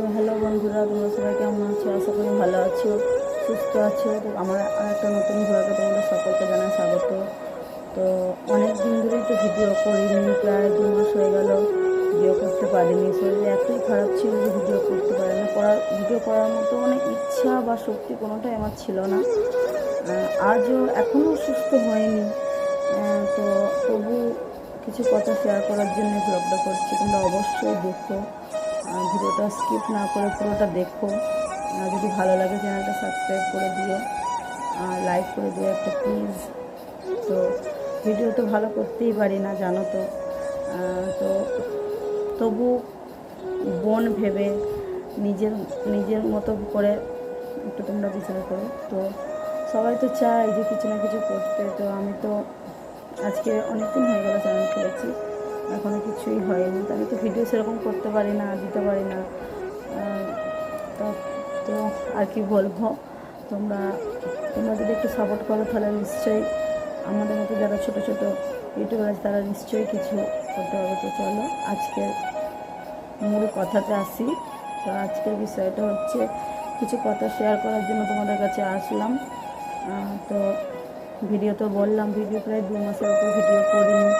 তো হ্যালো বন্ধুরা, তোমরা সবাই কেমন আছো? আশা করি ভালো আছো, সুস্থ আছো। তো আমার একটা নতুন ঘোরাকে তোমাদের সকলকে জানাই স্বাগত। তো অনেক দিন ধরেই তো ভিডিও করিনি, প্রায় দু মাস হয়ে গেল ভিডিও করতে পারিনি। শরীর এতই খারাপ ছিল যে ভিডিও করতে পারি না। করার ভিডিও করার মতো মানে ইচ্ছা বা শক্তি কোনোটাই আমার ছিল না। আজও এখনও সুস্থ হয়নি। তো তবু কিছু কথা শেয়ার করার জন্য ব্লগটা করছি। তোমরা অবশ্যই দেখো। ভিডিওটা স্কিপ না করে পুরোটা দেখো। যদি ভালো লাগে চ্যানেলটা সাবস্ক্রাইব করে দিও। আর লাইক করে দিও একটা প্লিজ তো ভিডিও তো ভালো করতেই পারি না, জানো তো। তো তবু বোন ভেবে নিজের নিজের মতো করে একটু তোমরা বিচার করো। তো সবাই তো চায় যে কিছু না কিছু করতে। তো আমি তো আজকে অনেক দিন হয়ে গেল চ্যানেল খুলেছি। এখনও কিছুই হয়নি। তো আমি তো ভিডিও সেরকম করতে পারি না, দিতে পারি না। তো আর কি বলব? তোমরা তোমরা যদি একটু সাপোর্ট করো, তাহলে নিশ্চয়ই আমাদের মতো যারা ছোটো ছোটো ইউটিউবার আছে, তারা নিশ্চয়ই কিছু করতে পারবে। তো চলো আজকে মূল কথাতে আসি। তো আজকের বিষয়টা হচ্ছে, কিছু কথা শেয়ার করার জন্য তোমাদের কাছে আসলাম। তো ভিডিও তো বললাম ভিডিও প্রায় দু মাসের উপর ভিডিও করিনি।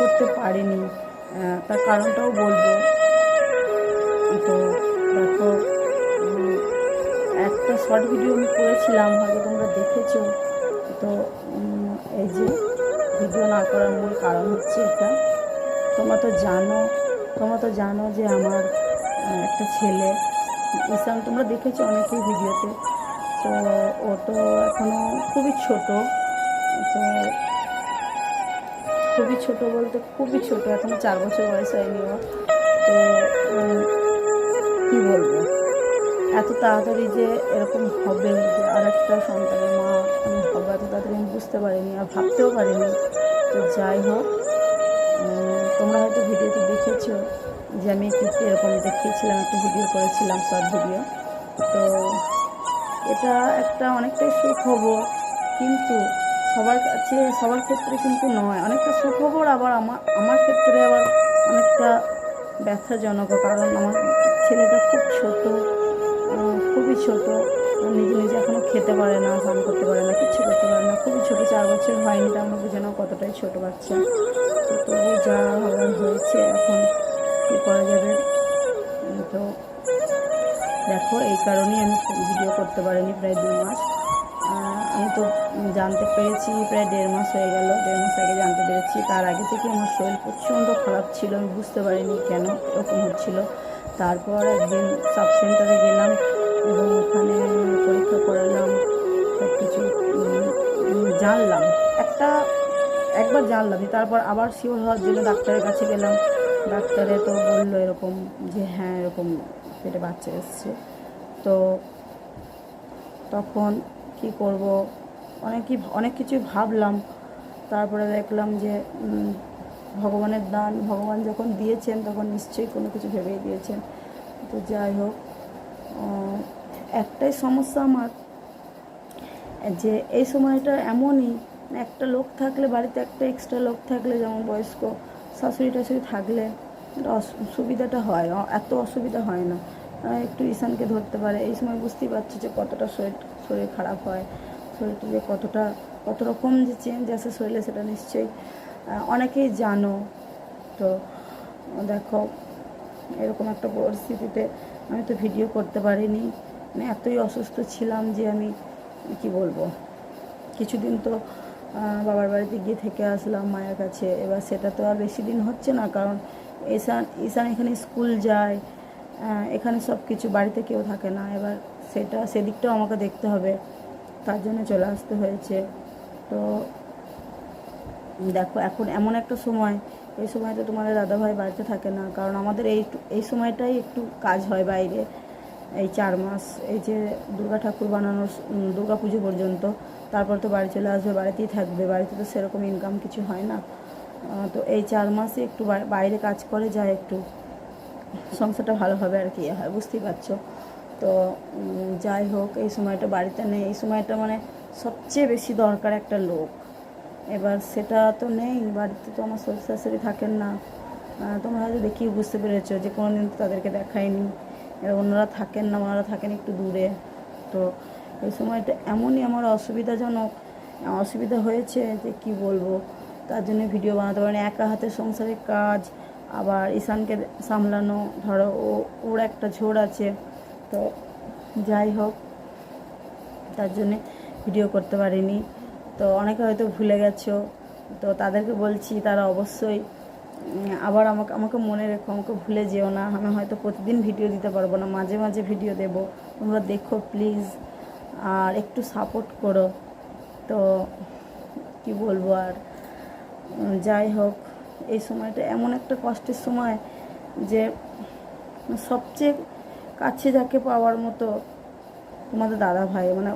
করতে পারিনি। তার কারণটাও বলব। তো দেখো একটা শর্ট ভিডিও আমি করেছিলাম, হয়তো তোমরা দেখেছ। তো এই যে ভিডিও না করার মূল কারণ হচ্ছে এটা। তোমরা তো জানো, তোমরা তো জানো যে আমার একটা ছেলে ইসান তোমরা দেখেছ অনেকেই ভিডিওতে তো। ও তো এখনও খুবই ছোট। তো খুবই ছোট বলতে খুবই ছোট এখনও চার বছর বয়স হয়নি তো কি বলব? এত তাড়াতাড়ি যে এরকম হবে যে আর একটা সন্তানের মা, আমি হবে এত তাড়াতাড়ি আমি বুঝতে পারিনি আর ভাবতেও পারিনি। তো যাই হোক তোমরা হয়তো ভিডিওতে দেখেছ যে আমি একটু এরকম দেখিয়েছিলাম, একটা ভিডিও করেছিলাম, শর্ট ভিডিও। তো, এটা একটা অনেকটাই সুখ হব কিন্তু সবার কাছে, সবার ক্ষেত্রে কিন্তু নয়। অনেকটা সুখবর আবার আমার আমার ক্ষেত্রে আবার অনেকটা ব্যথাজনক, কারণ আমার ছেলেটা খুব ছোট খুবই ছোট। নিজে নিজে এখনও খেতে পারে না, স্নান করতে পারে না কিছু করতে পারে না। খুবই ছোটো, চার বছর হয়নি, তার মধ্যে যেন কতটাই ছোট বাচ্চা। তো তবু যা হওয়ার হয়েছে, এখন কী করা যাবে? তো দেখো, এই কারণেই আমি ভিডিও করতে পারিনি প্রায় দু মাস। আমি তো জানতে পেরেছি, প্রায় দেড় মাস হয়ে গেল, দেড় মাস আগে জানতে পেরেছি। তার আগে থেকে আমার শরীর প্রচণ্ড খারাপ ছিল, আমি বুঝতে পারিনি কেন এরকম হচ্ছিল। তারপর একদিন সাব সেন্টারে গেলাম এবং ওখানে পরীক্ষা করালাম সব কিছু জানলাম। একটা, একবার জানলাম তারপর আবার শিওর হওয়ার জন্য ডাক্তারের কাছে গেলাম। ডাক্তারে তো বলল এরকম যে হ্যাঁ এরকম পেটে বাচ্চা এসছে। তো তখন কি করব? অনেকই অনেক কিছুই ভাবলাম। তারপরে দেখলাম যে ভগবানের দান, ভগবান যখন দিয়েছেন, তখন নিশ্চয়ই কোনো কিছু ভেবেই দিয়েছেন। তো যাই হোক একটাই সমস্যা আমার, যে এই সময়টা এমনই মানে একটা লোক থাকলে, বাড়িতে একটা এক্সট্রা লোক থাকলে, যেমন বয়স্ক শাশুড়ি টাশুড়ি থাকলে সুবিধাটা হয় এত অসুবিধা হয় না। একটু ঈশানকে ধরতে পারে। এই সময় বুঝতেই পারছি যে কতটা শরীর শরীর খারাপ হয় শরীরটা কতটা, কত রকম যে চেঞ্জ আসে শরীরে সেটা নিশ্চয়ই অনেকেই জানো। তো দেখো, এরকম একটা পরিস্থিতিতে আমি তো ভিডিও করতে পারিনি মানে এতই অসুস্থ ছিলাম যে আমি, কি বলব? কিছুদিন তো বাবার বাড়িতে গিয়ে থেকে আসলাম মায়ের কাছে। এবার সেটা তো আর বেশি দিন হচ্ছে না, কারণ ঈশান ঈশান এখানে স্কুল যায় এখানে সব কিছু বাড়িতে কেউ থাকে না। এবার সেটা, সেদিকটাও আমাকে দেখতে হবে। তার জন্য চলে আসতে হয়েছে। তো দেখো, এখন এমন একটা সময়, এই সময় তো তোমাদের দাদাভাই বাড়িতে থাকে না, কারণ আমাদের এই এই সময়টাই একটু কাজ হয় বাইরে। এই চার মাস, এই যে দুর্গা ঠাকুর বানানোর দুর্গা পুজো পর্যন্ত, তারপর তো বাড়ি চলে আসবে, বাড়িতেই থাকবে, বাড়িতে তো সেরকম ইনকাম কিছু হয় না। তো এই চার মাসে একটু বাইরে কাজ করে যায় একটু। সংসারটা ভালোভাবে আর কি, হয়, বুঝতেই পারছ। তো যাই হোক, এই সময়টা বাড়িতে নেই। এই সময়টা মানে সবচেয়ে বেশি দরকার একটা লোক। এবার সেটা তো নেই, বাড়িতে তো আমার শ্বশুর শাশুড়ি থাকেন না। তোমরা হয়তো দেখেই বুঝতে পেরেছ যে কোনো দিন তাদেরকে দেখায়নি এবার ওনারা থাকেন না, ওনারা থাকেন একটু দূরে। তো এই সময়টা এমনই আমার অসুবিধাজনক। অসুবিধা হয়েছে যে কি বলব? তার জন্য ভিডিও বানাতে পারিনি। একা হাতে সংসারের কাজ, আবার ঈশানকে সামলানো, ধরো ও, ওর একটা ঝোড় আছে। তো যাই হোক, তার জন্যে ভিডিও করতে পারিনি। তো অনেকে হয়তো ভুলে গেছো, তো তাদেরকে বলছি তারা অবশ্যই আবার আমাকে আমাকে মনে রেখো, আমাকে ভুলে যেও না। আমি হয়তো প্রতিদিন ভিডিও দিতে পারব না, মাঝে মাঝে ভিডিও দেব। তোমরা দেখো প্লিজ আর একটু সাপোর্ট করো। তো কি বলব আর যাই হোক, এই সময়টা এমন একটা কষ্টের সময় যে সবচেয়ে কাছে যাকে পাওয়ার মতো তোমাদের দাদা ভাই মানে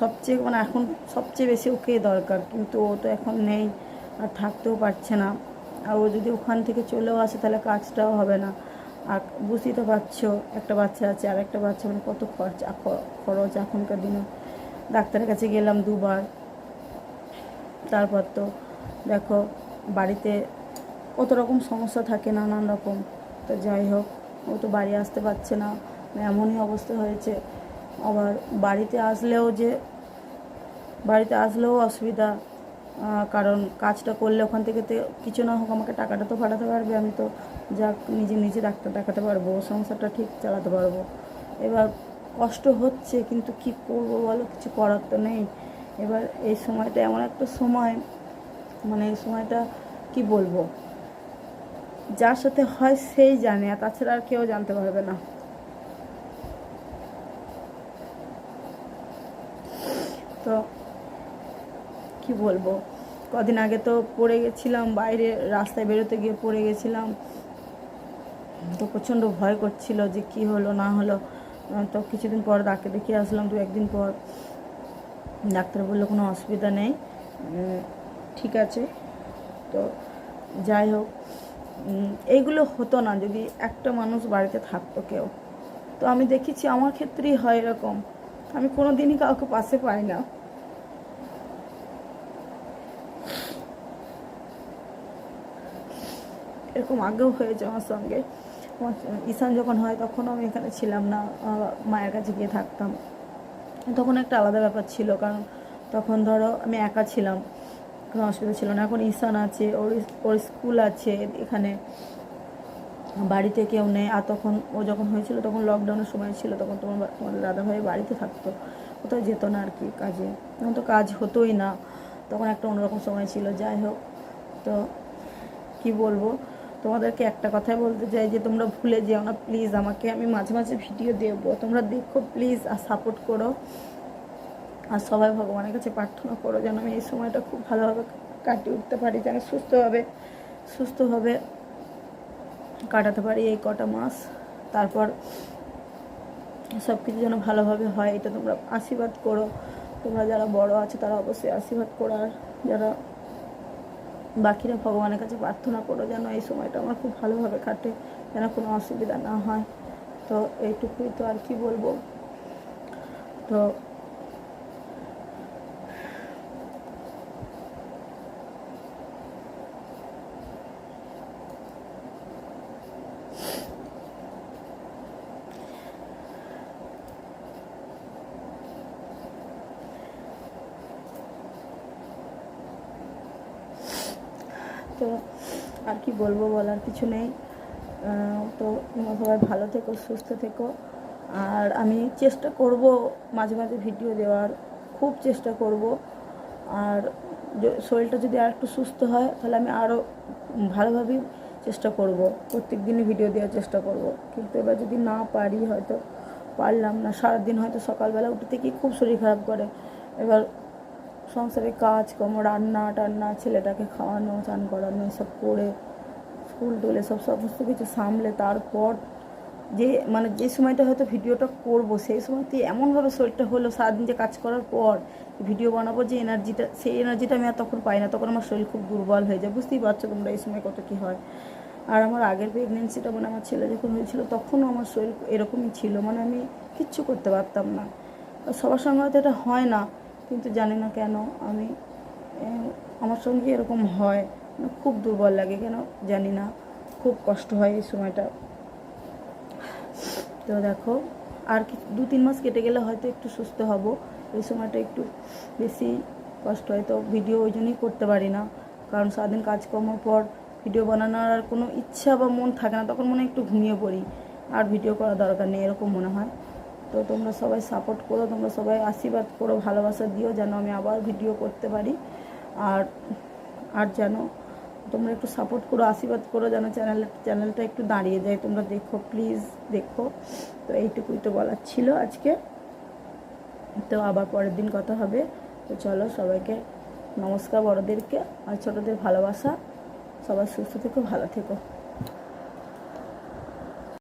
সবচেয়ে মানে এখন সবচেয়ে বেশি ওকে দরকার। কিন্তু ও তো এখন নেই, আর থাকতেও পারছে না। আর ও যদি ওখান থেকে চলেও আসে, তাহলে কাজটাও হবে না। আর বুঝতেই তো পারছ, একটা বাচ্চা আছে, আর একটা বাচ্চা মানে কত খরচা খরচ এখনকার দিনে। ডাক্তারের কাছে গেলাম দুবার। তারপর তো দেখো, বাড়িতে কত রকম সমস্যা থাকে, নানান রকম। তো যাই হোক ও তো বাড়ি আসতে পারছে না। এমনই অবস্থা হয়েছে। আবার বাড়িতে আসলেও যে, বাড়িতে আসলেও অসুবিধা। কারণ কাজটা করলে ওখান থেকে তো কিছু না হোক আমাকে টাকাটা তো পাঠাতে পারবে, আমি তো যা নিজে নিজে ডাক্তার দেখাতে পারব, সংসারটা ঠিক চালাতে পারব। এবার কষ্ট হচ্ছে, কিন্তু কি করব বলো? কিছু করার তো নেই। এবার এই সময়টা এমন একটা সময় মানে এই সময়টা কি বলব? যার সাথে হয় সেই জানে, আর তাছাড়া আর কেউ জানতে পারবে না। তো কি বলব? কদিন আগে তো পড়ে গেছিলাম, বাইরে রাস্তায় বেরোতে গিয়ে পড়ে গেছিলাম। তো প্রচণ্ড ভয় করছিল যে কি হলো, না হলো। তো কিছুদিন পর ডাক্তার দেখিয়ে আসলাম, দু একদিন পর। ডাক্তার বলল, কোনো অসুবিধা নেই। ঠিক আছে। তো যাই হোক এইগুলো হতো না যদি একটা মানুষ বাড়িতে থাকতো কেউ। তো আমি দেখেছি আমার ক্ষেত্রেই হয় এরকম। আমি কোনো দিনই কাউকে পাশে পাই না। এরকম আগেও হয়েছে আমার সঙ্গে। ঈশান যখন হয় তখনও আমি এখানে ছিলাম না মায়ের কাছে গিয়ে থাকতাম। তখন একটা আলাদা ব্যাপার ছিল, কারণ তখন ধরো আমি একা ছিলাম। কোনো অসুবিধা ছিল না। এখন ঈশান আছে, ওর ওর স্কুল আছে, এখানে বাড়িতে কেউ নেই। আর তখন ও যখন হয়েছিল, তখন লকডাউনের সময় ছিল, তখন তোমার তোমার দাদাভাই বাড়িতে থাকতো। কোথাও যেত না আর কি কাজে। তখন তো কাজ হতোই না। তখন একটা অন্যরকম সময় ছিল। যাই হোক, তো কি বলব? তোমাদেরকে একটা কথাই বলতে চাই যে, তোমরা ভুলে যেও না। প্লিজ আমাকে, আমি মাঝে মাঝে ভিডিও দেবো। তোমরা দেখো প্লিজ আর সাপোর্ট করো। আর সবাই ভগবানের কাছে প্রার্থনা করো যেন আমি এই সময়টা খুব ভালোভাবে কাটিয়ে উঠতে পারি, যেন সুস্থভাবে সুস্থভাবে কাটাতে পারি এই কটা মাস। তারপর সব কিছু যেন ভালোভাবে হয়, এটা তোমরা আশীর্বাদ করো। তোমরা যারা বড় আছে তারা অবশ্যই আশীর্বাদ করো, আর যারা বাকিরা ভগবানের কাছে প্রার্থনা করো যেন এই সময়টা আমার খুব ভালোভাবে কাটে, যেন কোনো অসুবিধা না হয়। তো এইটুকুই তো আর কি বলব। তো তো আর কি বলব বলার কিছু নেই। তো তোমরা সবাই ভালো থেকো, সুস্থ থেকো। আর আমি চেষ্টা করব মাঝে মাঝে ভিডিও দেওয়ার, খুব চেষ্টা করব। আর শরীরটা যদি আর একটু সুস্থ হয়, তাহলে আমি আরও ভালোভাবেই চেষ্টা করব। প্রত্যেক দিনই ভিডিও দেওয়ার চেষ্টা করব। কিন্তু এবার যদি না পারি হয়তো, পারলাম না। সারাদিন হয়তো সকালবেলা উঠে থেকেই খুব শরীর খারাপ করে। এবার সংসারে কাজ কর্ম, রান্না টান্না, ছেলেটাকে খাওয়ানো, চান করানো, এসব করে স্কুল টুল সব সমস্ত কিছু সামলে তারপর যে মানে যে সময়টা হয়তো ভিডিওটা করব, সেই সময়তে এমনভাবে শরীরটা হলো সারাদিন যে কাজ করার পর ভিডিও বানাবো যে এনার্জিটা, সেই এনার্জিটা আমি আর তখন পাই না। তখন আমার শরীর খুব দুর্বল হয়ে যায়। বুঝতেই পারছ তোমরা এই সময় কত কী হয়। আর আমার আগের প্রেগনেন্সিটা মানে আমার ছেলে যখন হয়েছিল তখনও আমার শরীর এরকমই ছিল। মানে আমি কিচ্ছু করতে পারতাম না। সবার সঙ্গে হয়তো এটা হয় না। কিন্তু জানি না কেন আমি আমার সঙ্গে এরকম হয়, খুব দুর্বল লাগে কেন জানি না, খুব কষ্ট হয় এই সময়টা। তো দেখো, আর কি, দু তিন মাস কেটে গেলে হয়তো একটু সুস্থ হব, এই সময়টা একটু বেশি কষ্ট হয়, তো ভিডিও ওই জন্যই করতে পারি না। কারণ সারাদিন কাজকর্মর পর ভিডিও বানানোর আর কোনো ইচ্ছা বা মন থাকে না, তখন মনে একটু ঘুমিয়ে পড়ি, আর ভিডিও করা দরকার নেই, এরকম মনে হয়। তো তোমরা সবাই সাপোর্ট করো, তোমরা সবাই আশীর্বাদ করো, ভালোবাসা দিও যেন আমি আবার ভিডিও করতে পারি। আর আর যেন তোমরা একটু সাপোর্ট করো, আশীর্বাদ করো যেন চ্যানেল চ্যানেলটা একটু দাঁড়িয়ে যায়। তোমরা দেখো প্লিজ দেখো। তো এইটুকুই তো বলার ছিল আজকে। তো আবার পরের দিন কথা হবে। তো চলো সবাইকে নমস্কার বড়দেরকে আর ছোটোদের ভালোবাসা। সবাই সুস্থ থেকো, ভালো থেকো।